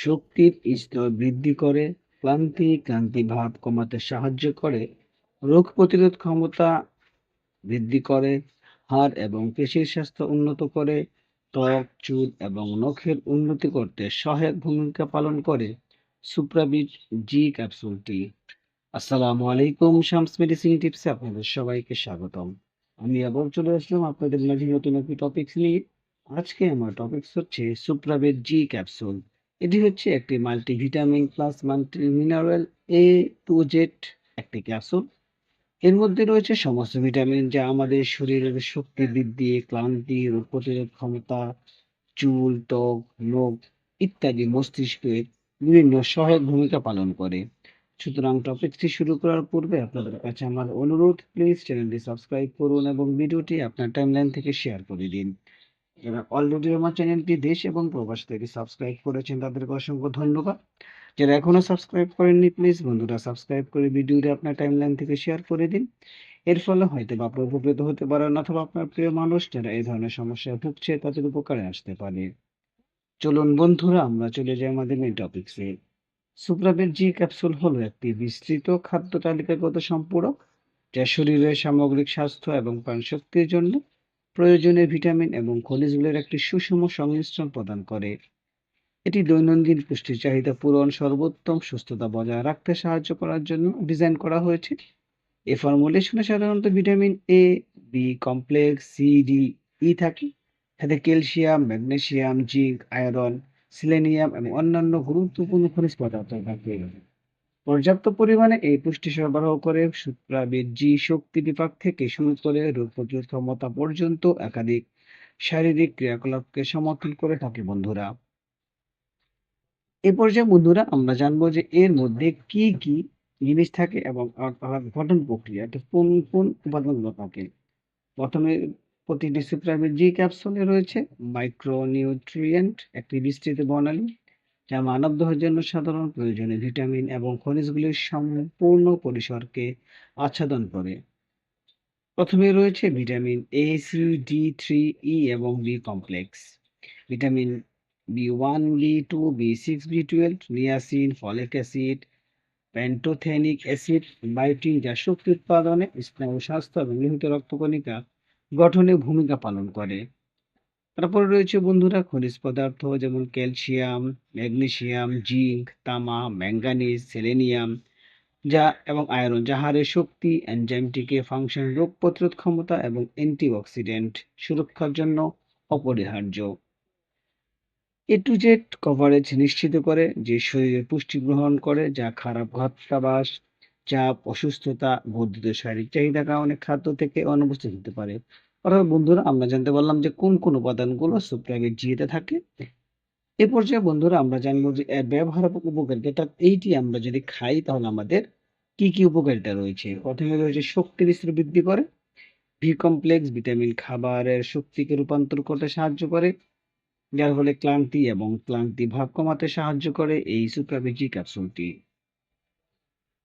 শক্তির স্তর বৃদ্ধি করে, ক্লান্তি, ক্লান্তি ভাব কমাতে সাহায্য করে, রোগ প্রতিরোধ ক্ষমতা বৃদ্ধি করে, হাড় এবং পেশির স্বাস্থ্য উন্নত করে, ত্বক, চুল এবং নখের উন্নতি করতে সহায়ক ভূমিকা পালন করে সুপ্রাবিট জি ক্যাপসুলটি। আসসালামু আলাইকুম শামস মেডিসিন টিপসে আপনাদের সবাইকে স্বাগতম। আমি আবার চলে আসলাম আপনাদের মাঝে নতুন একটি টপিকস নিয়ে। আজকে আমার টপিকস হচ্ছে সুপ্রাবেট জি ক্যাপসুল। এটি হচ্ছে একটি multivitamin plus multi mineral A to Z একটি ক্যাপসুল। এর মধ্যে রয়েছে সমস্ত ভিটামিন যা আমাদের শরীরের শক্তি বৃদ্ধি, ক্লান্তি, রোগ প্রতিরোধ ক্ষমতা, চুল, ত্বক, নখ ইত্যাদি মস্তিষ্কে বিভিন্ন সহায়ক ভূমিকা পালন করে। সুতরাং টপিকটি শুরু করার পূর্বে আপনাদের কাছে আমার অনুরোধ প্লিজ চ্যানেলটি সাবস্ক্রাইব করুন এবং ভিডিওটি আপনার টাইমলাইন থেকে শেয়ার করে দিন। যারা অলরেডি আমার চ্যানেলটি দেশ এবং প্রবাস থেকে সাবস্ক্রাইব করেছেন তাদেরকে অসংখ্য ধন্যবাদ। যারা এখনও সাবস্ক্রাইব করেননি প্লিজ বন্ধুরা সাবস্ক্রাইব করে ভিডিওটি আপনার টাইমলাইন থেকে শেয়ার করে দিন। এর ফলে হয়তো বা আপনি উপকৃত হতে পারেন অথবা আপনার প্রিয় মানুষ যারা এই ধরনের সমস্যায় ভুগছে তাদের উপকারে আসতে পারে। চলুন বন্ধুরা, আমরা চলে যাই আমাদের মেইন টপিকসে। সুপ্রাবেট জি ক্যাপসুল হলো একটি বিস্তৃত খাদ্য তালিকাগত সম্পূরক যা শরীরের সামগ্রিক স্বাস্থ্য এবং প্রাণশক্তির জন্য প্রয়োজনীয় ভিটামিন এবং খনিজগুলোর একটি সুষম সংমিশ্রণ প্রদান করে। এটি দৈনন্দিন পুষ্টির চাহিদা পূরণ, সর্বোত্তম সুস্থতা বজায় রাখতে সাহায্য করার জন্য ডিজাইন করা হয়েছে। এ ফর্মুলেশনে সাধারণত vitamin A, B complex, C, D, E থাকে। সাথে calcium, magnesium, zinc, iron, selenium এবং অন্যান্য গুরুত্বপূর্ণ খনিজ পদার্থ থাকে। পর্যাপ্ত পরিমাণে এই পুষ্টি সরবরাহ করে সুপ্রাবেট জি শক্তি বিপাক থেকে শুরু করে রোগ প্রতিরোধ ক্ষমতা পর্যন্ত একাধিক শারীরিক ক্রিয়াকলাপকে সমর্থন করে থাকে বন্ধুরা। এ পর্যায়ে বন্ধুরা আমরা জানব যে এর মধ্যে কি কি জিনিস থাকে এবং গঠন প্রক্রিয়া কোন কোন উপাদানগুলো থাকে। প্রথমে প্রতিটি সুপ্রাবেট জি ক্যাপসুলে রয়েছে মাইক্রোনিউট্রিয়েন্ট একটি বিস্তৃত বর্ণালী যা মানব মানবদেহের জন্য সাধারণ প্রয়োজনীয় ভিটামিন এবং খনিজগুলির সম্পূর্ণ পরিসরকে আচ্ছাদন করে। প্রথমে রয়েছে vitamin A, C, D three, E এবং B complex. Vitamin B one, B two, B six, B twelve, niacin, folic acid, pantothenic acid, biotin যা শক্তি উৎপাদনে, স্নায়ু স্বাস্থ্য এবং নিহিত রক্তকণিকা গঠনে ভূমিকা পালন করে। তারপরে রয়েছে বন্ধুরা খনিজ পদার্থ যেমন ক্যালসিয়াম, ম্যাগনেসিয়াম, জিঙ্ক, তামা, ম্যাঙ্গানিজ, সেলেনিয়াম যা এবং আয়রন যা হাড়ের শক্তি, এনজাইমটিকে ফাংশন, রোগ প্রতিরোধ ক্ষমতা এবং অ্যান্টিঅক্সিডেন্ট সুরক্ষার জন্য অপরিহার্য। এ টু জেড কভারেজ নিশ্চিত করে যে শরীরে পুষ্টি গ্রহণ করে যা খারাপ খাদ্যাভ্যাস, চাপ, অসুস্থতা, বর্ধিত শারীরিক চাহিদা কারণে খাদ্য থেকে অনুপস্থিত হতে পারে। অর্থাৎ বন্ধুরা, আমরা জানতে পারলাম যে কোন কোন উপাদানগুলো সুপ্রাবেট জিতে থাকে। এ পর্যায়ে বন্ধুরা, আমরা জানব যে এর ব্যবহার উপকারিতা, অর্থাৎ এইটি আমরা যদি খাই, তাহলে আমাদের কি কি উপকারিতা রয়েছে। প্রথমে রয়েছে শক্তির স্তর বৃদ্ধি করে। বি কমপ্লেক্স ভিটামিন খাবারের শক্তিকে রূপান্তর করতে সাহায্য করে। যার ফলে ক্লান্তি এবং ক্লান্তি ভাব কমাতে সাহায্য করে এই সুপ্রাবেট জি ক্যাপসুলটি।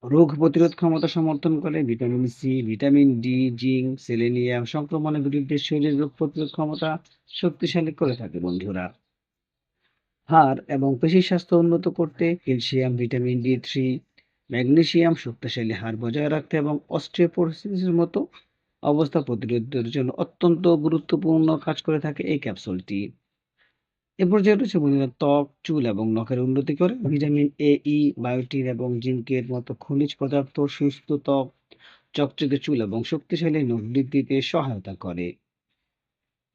রোগ প্রতিরোধ ক্ষমতা সমর্থন করে vitamin C, vitamin D, zinc, selenium সংক্রমণের বিরুদ্ধে শরীরের রোগ প্রতিরোধ ক্ষমতা শক্তিশালী করে থাকে বন্ধুরা। হাড় এবং পেশির স্বাস্থ্য উন্নত করতে calcium, vitamin D three, magnesium শক্তিশালী হাড় বজায় রাখতে এবং অস্টিওপোরোসিসের মতো অবস্থা প্রতিরোধের জন্য অত্যন্ত গুরুত্বপূর্ণ কাজ করে থাকে এই ক্যাপসুলটি। এ পর্যায়ে রয়েছে বন্ধুরা ত্বক, চুল এবং নখের উন্নতি করে। ভিটামিন এ, ই, বায়োটিন এবং জিঙ্কের মতো খনিজ পদার্থ সুস্থ ত্বক, চকচকে চুল এবং শক্তিশালী নখ বৃদ্ধিতে সহায়তা করে।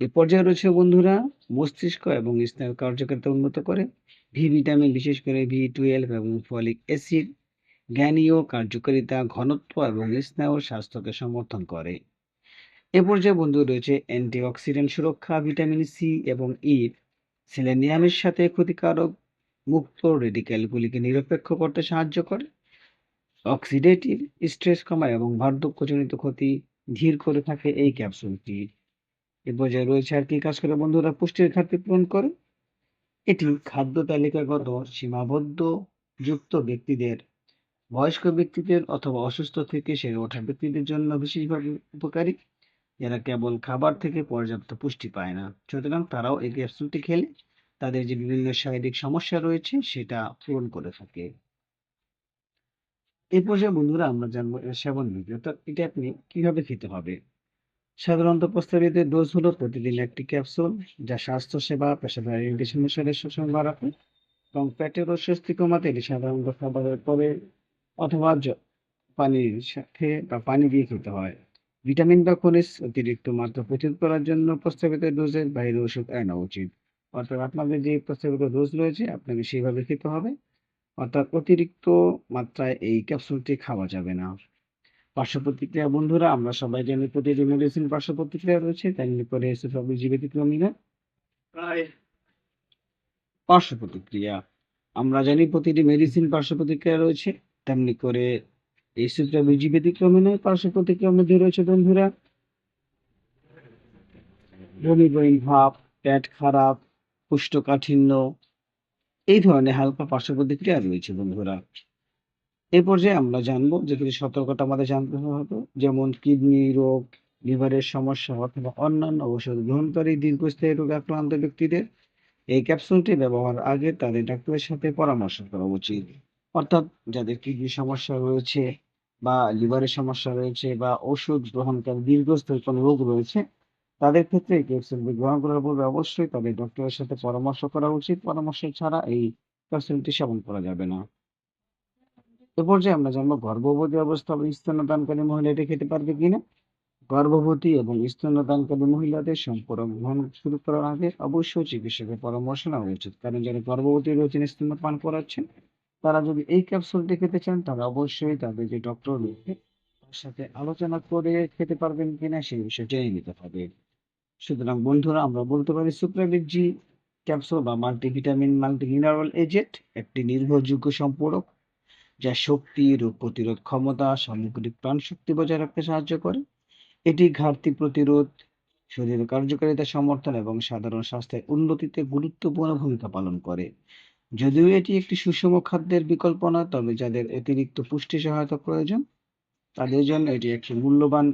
এ পর্যায়ে রয়েছে বন্ধুরা মস্তিষ্ক এবং স্নায়ু কার্যকারিতা উন্নত করে। ভি ভিটামিন বিশেষ করে ভি টুয়েলভ এবং ফলিক অ্যাসিড জ্ঞানীয় কার্যকারিতা, ঘনত্ব এবং স্নায়ুর স্বাস্থ্যকে সমর্থন করে। এ পর্যায়ে বন্ধু রয়েছে অ্যান্টিঅক্সিডেন্ট সুরক্ষা ভিটামিন সি এবং ই সেলেনিয়ামের সাথে ক্ষতিকারক মুক্ত রেডিক্যালগুলিকে নিরপেক্ষ করতে সাহায্য করে। অক্সিডেটিভ স্ট্রেস কমায় এবং বার্ধক্যজনিত ক্ষতি ধীর করে থাকে এই ক্যাপসুলটি। এ পর্যায়ে রয়েছে আর কি কাজ করে বন্ধুরা পুষ্টির ঘাটতি পূরণ করে। এটি খাদ্য তালিকাগত সীমাবদ্ধ যুক্ত ব্যক্তিদের, বয়স্ক ব্যক্তিদের অথবা অসুস্থ থেকে সেরে ওঠা ব্যক্তিদের জন্য বিশেষভাবে উপকারী যারা কেবল খাবার থেকে পর্যাপ্ত পুষ্টি পায় না। সুতরাং তারাও এই ক্যাপসুলটি খেলে তাদের যে বিভিন্ন শারীরিক সমস্যা রয়েছে সেটা পূরণ করে থাকে। এই পর্যায়ে বন্ধুরা আমরা জানব সেবন বিধি অর্থাৎ এটা আপনি কীভাবে খেতে হবে। সাধারণত প্রস্তাবিত ডোজ হলো প্রতিদিন একটি ক্যাপসুল যা স্বাস্থ্যসেবা, পেশাদার ইরিটেশন অনুসারে রাখে এবং পেটের অস্বস্তি কমাতে এটি সাধারণত খাবারের পরে অথবা পানির সাথে বা পানি দিয়ে খেতে হয়। ভিটামিন বা খনিজ অতিরিক্ত মাত্রা প্রস্তুত করার জন্য প্রস্তাবিত ডোজের বাইরে ওষুধ এড়ানো উচিত। অর্থাৎ আপনাদের যে প্রস্তাবিত ডোজ রয়েছে আপনাকে সেইভাবে খেতে হবে। অর্থাৎ অতিরিক্ত মাত্রায় এই ক্যাপসুলটি খাওয়া যাবে না। পার্শ্ব প্রতিক্রিয়া বন্ধুরা আমরা সবাই জানি প্রতিটি মেডিসিন পার্শ্ব প্রতিক্রিয়া রয়েছে তেমনি করে এসোফেগোলজি ব্যতিক্রমী না। প্রায় পার্শ্ব প্রতিক্রিয়া আমরা জানি প্রতিটি মেডিসিন পার্শ্ব প্রতিক্রিয়া রয়েছে তেমনি করে এই সুপ্রাবিজি ব্যতিক্রমী নয় পার্শ্ব প্রতিক্রিয়ার মধ্যে রয়েছে বন্ধুরা? বমি ভাব, পেট খারাপ, কোষ্ঠকাঠিন্য, এই ধরনের হালকা পার্শ্ব প্রতিক্রিয়া রয়েছে বন্ধুরা। এই পর্যায়ে আমরা জানব যে কিছু সতর্কতা আমাদের জানতে হবে, যেমন কিডনি রোগ, লিভারের সমস্যা অথবা অন্যান্য ওষুধ গ্রহণকারী দীর্ঘস্থায়ী রোগে আক্রান্ত ব্যক্তিদের, এই ক্যাপসুলটি ব্যবহার আগে তাদের ডাক্তারের সাথে পরামর্শ করা উচিত। অর্থাৎ যাদের কিডনি সমস্যা রয়েছে বা লিভারের সমস্যা রয়েছে বা ওষুধ গ্রহণকারী দীর্ঘস্থায়ী কোনো রোগ রয়েছে, তাদের ক্ষেত্রে এই ক্যাপসুলটি গ্রহণ করার পূর্বে অবশ্যই তাদের ডক্টরের সাথে পরামর্শ করা উচিত। পরামর্শ ছাড়া এই ক্যাপসুলটি সেবন করা যাবে না। এ পর্যায়ে আমরা জানব, গর্ভবতী অবস্থা বা স্তন্যদানকারী মহিলা এটি খেতে পারবে কিনা? গর্ভবতী এবং স্তন্যদানকারী মহিলাদের সম্পর্ক গ্রহণ শুরু করার আগে অবশ্যই চিকিৎসকের পরামর্শ নেওয়া উচিত। কারণ যারা গর্ভবতী রয়েছেন স্তন্যপান করাচ্ছেন তারা যদি এই ক্যাপসুলটি খেতে চান, তাহলে অবশ্যই তাদের যে ডক্টর রয়েছে, তার সাথে আলোচনা করে খেতে পারবেন কিনা সেই বিষয়ে জেনে নিতে হবে। সুতরাং বন্ধুরা, আমরা বলতে পারি সুপ্রাবিট জি ক্যাপসুল বা মাল্টিভিটামিন মাল্টি মিনারেল এজেন্ট একটি নির্ভরযোগ্য সম্পূরক যা শক্তি, রোগ প্রতিরোধ ক্ষমতা, সামগ্রিক প্রাণশক্তি বজায় রাখতে সাহায্য করে। এটি ঘাটতি প্রতিরোধ, শরীরের কার্যকারিতা সমর্থন এবং সাধারণ স্বাস্থ্যের উন্নতিতে গুরুত্বপূর্ণ ভূমিকা পালন করে। যদিও এটি একটি সুষম খাদ্যের বিকল্প নয়, তবে যাদের অতিরিক্ত পুষ্টি সহায়তা প্রয়োজন, তাদের জন্য এটি একটি মূল্যবান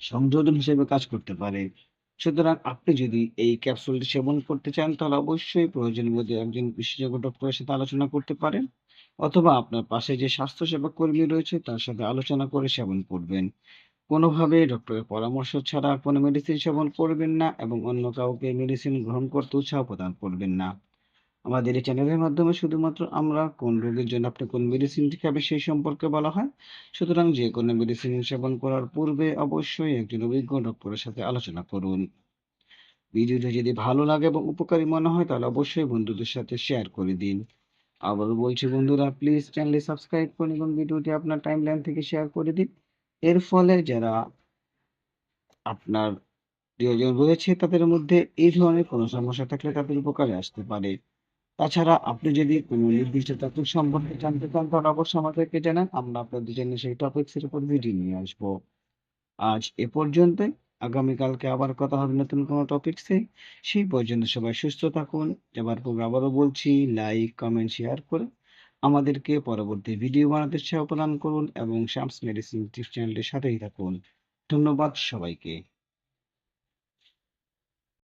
সংযোজন হিসেবে কাজ করতে পারে। সুতরাং আপনি যদি এই ক্যাপসুলটি সেবন করতে চান, তাহলে অবশ্যই প্রয়োজন মধ্যে একজন বিশেষজ্ঞ ডক্টরের সাথে আলোচনা করতে পারেন, অথবা আপনার পাশে যে স্বাস্থ্যসেবা কর্মী রয়েছে, তার সাথে আলোচনা করে সেবন করবেন। কোনোভাবে ডক্টরের পরামর্শ ছাড়া কোনো মেডিসিন সেবন করবেন না, এবং অন্য কাউকে মেডিসিন গ্রহণ করতে উৎসাহ প্রদান করবেন না। আমাদের এই চ্যানেলের মাধ্যমে শুধুমাত্র আমরা কোন রোগের জন্য আপনি কোন মেডিসিনটি খাবেন সেই সম্পর্কে বলা হয়। সুতরাং যে কোনো মেডিসিন সেবন করার পূর্বে অবশ্যই একজন অভিজ্ঞ ডক্টরের সাথে আলোচনা করুন। ভিডিওটি যদি ভালো লাগে এবং উপকারী মনে হয় তাহলে অবশ্যই বন্ধুদের সাথে শেয়ার করে দিন। আবারও বলছি বন্ধুরা প্লিজ চ্যানেলটি সাবস্ক্রাইব করুন এবং ভিডিওটি আপনার টাইমলাইন থেকে শেয়ার করে দিন। এর ফলে যারা আপনার প্রিয়জন রয়েছে তাদের মধ্যে এই ধরনের কোনো সমস্যা থাকলে তাদের উপকারে আসতে পারে। তাছাড়া আপনি যদি কোনো নির্দিষ্ট টপিক সম্পর্কে জানতে চান, তাহলে অবশ্যই আমাদেরকে জানান আমরা আপনাদের জন্য সেই টপিকসের উপর ভিডিও নিয়ে আসব। আজ এ পর্যন্তই। আগামীকালকে আবার কথা হবে নতুন কোনো টপিকসে সেই পর্যন্ত সবাই সুস্থ থাকুন। যাবার পূর্বে আবারও বলছি লাইক কমেন্ট শেয়ার করে আমাদেরকে পরবর্তী ভিডিও বানাতে উৎসাহ প্রদান করুন এবং শামস মেডিসিন টিপস চ্যানেলটির সাথেই থাকুন। ধন্যবাদ সবাইকে।